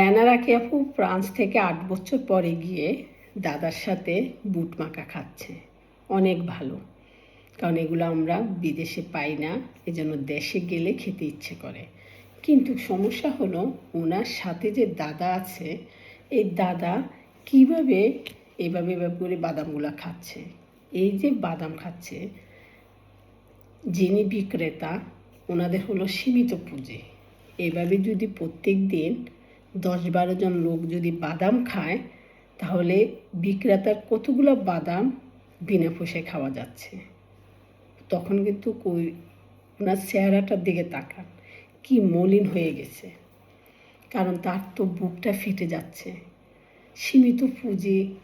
Diana রাখি আপু, France থেকে আট বছর পরে গিয়ে দাদার সাথে বুট মাখা খাচ্ছে। অনেক ভালো। কারণ এগুলো আমরা বিদেশে পাই না, এজন্য দেশে গেলে খেতে ইচ্ছে করে। কিন্তু সমস্যা হলো ওনার সাথে যে দাদা আছে, এই দাদা কীভাবে এভাবে এভাবে করে বাদামগুলো খাচ্ছে? এই যে বাদাম খাচ্ছে, যিনি বিক্রেতা, ওনাদের হলো সীমিত পুঁজি। এভাবে যদি প্রত্যেক দিন দশ বারো জন লোক যদি বাদাম খায়, তাহলে বিক্রেতার কতগুলো বাদাম বিনা পয়সায় খাওয়া যাচ্ছে? তখন কিন্তু কই, ওনার চেহারাটার দিকে তাকান। কি মলিন হয়ে গেছে। কারণ তার তো বুকটা ফেটে যাচ্ছে। সীমিত পুঁজি,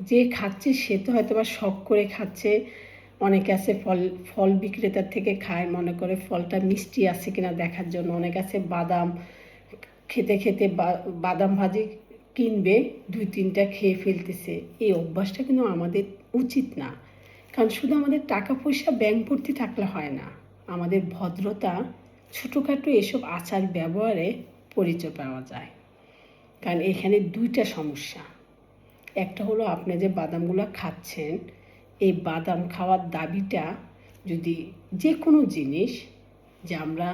যে খাচ্ছে সে তো হয়তো বা শখ করে খাচ্ছে। অনেকে আছে ফল ফল বিক্রেতার থেকে খায়, মনে করে ফলটা মিষ্টি আছে কিনা দেখার জন্য। অনেক আছে বাদাম খেতে খেতে বাদাম ভাজি কিনবে, দুই তিনটা খেয়ে ফেলতেছে। এই অভ্যাসটা কিন্তু আমাদের উচিত না। কারণ শুধু আমাদের টাকা পয়সা ব্যাংক ভর্তি থাকলে হয় না। আমাদের ভদ্রতা, ছোটোখাটো এসব আচার ব্যবহারে পরিচয় পাওয়া যায়। কারণ এখানে দুইটা সমস্যা। একটা হলো আপনি যে বাদামগুলো খাচ্ছেন, এই বাদাম খাওয়ার দাবিটা যদি যে কোনো জিনিস যে আমরা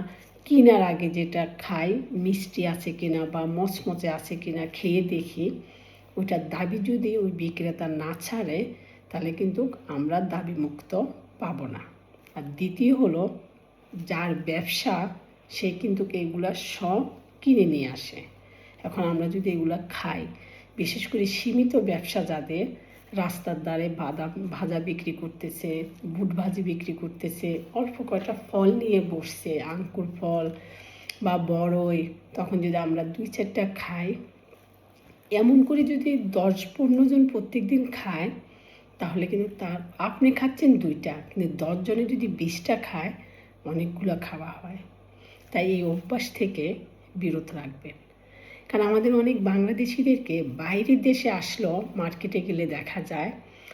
কেনার আগে যেটা খাই, মিষ্টি আছে কিনা বা মচমচে আছে কিনা খেয়ে দেখি, ওইটার দাবি যদি ওই বিক্রেতা না ছাড়ে, তাহলে কিন্তু আমরা দাবি মুক্ত পাবো না। আর দ্বিতীয় হলো, যার ব্যবসা, সে কিন্তু এইগুলা সব কিনে নিয়ে আসে। এখন আমরা যদি এগুলা খাই, বিশেষ করে সীমিত ব্যবসা যাদের রাস্তার ধারে বাদাম ভাজা বিক্রি করতেছে, বুট ভাজি বিক্রি করতেছে, অল্প কয়টা ফল নিয়ে বসছে, আঙ্কুর ফল বা বড়ই। তখন যদি আমরা দুই চারটা খাই, এমন করে যদি দশ পনেরো জন প্রত্যেক দিন খায়, তাহলে কিন্তু তার, আপনি খাচ্ছেন দুইটা, কিন্তু দশজনে যদি বিশটা খায়, অনেকগুলো খাওয়া হয়। তাই এই অভ্যাস থেকে বিরত রাখবেন। কারণ আমাদের অনেক বাংলাদেশিদেরকে বাইরের দেশে আসলেও মার্কেটে গেলে দেখা যায়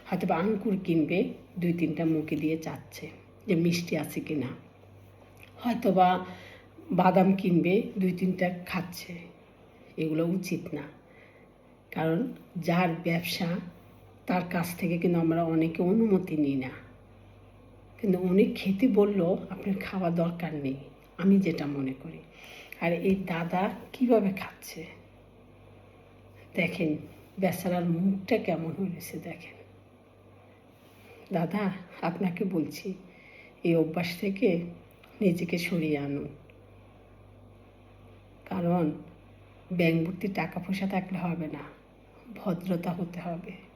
হয়তো বা আঙ্কুর কিনবে, দুই তিনটা মুখে দিয়ে চাচ্ছে যে মিষ্টি আছে কি না হয়তো বা বাদাম কিনবে, দুই তিনটা খাচ্ছে, এগুলো উচিত না। কারণ যার ব্যবসা, তার কাছ থেকে কিন্তু আমরা অনেকে অনুমতি নিই না। কিন্তু অনেক খেতে বললেও আপনার খাওয়া দরকার নেই, আমি যেটা মনে করি। আর এই দাদা কীভাবে খাচ্ছে? দেখেন, বেচারার মুখটা কেমন হয়েছে দেখেন। দাদা, আপনাকে বলছি, এই অভ্যাস থেকে নিজেকে সরিয়ে আনুন। কারণ, ব্যাংক ভর্তি টাকা পয়সা থাকলে হবে না, ভদ্রতা হতে হবে।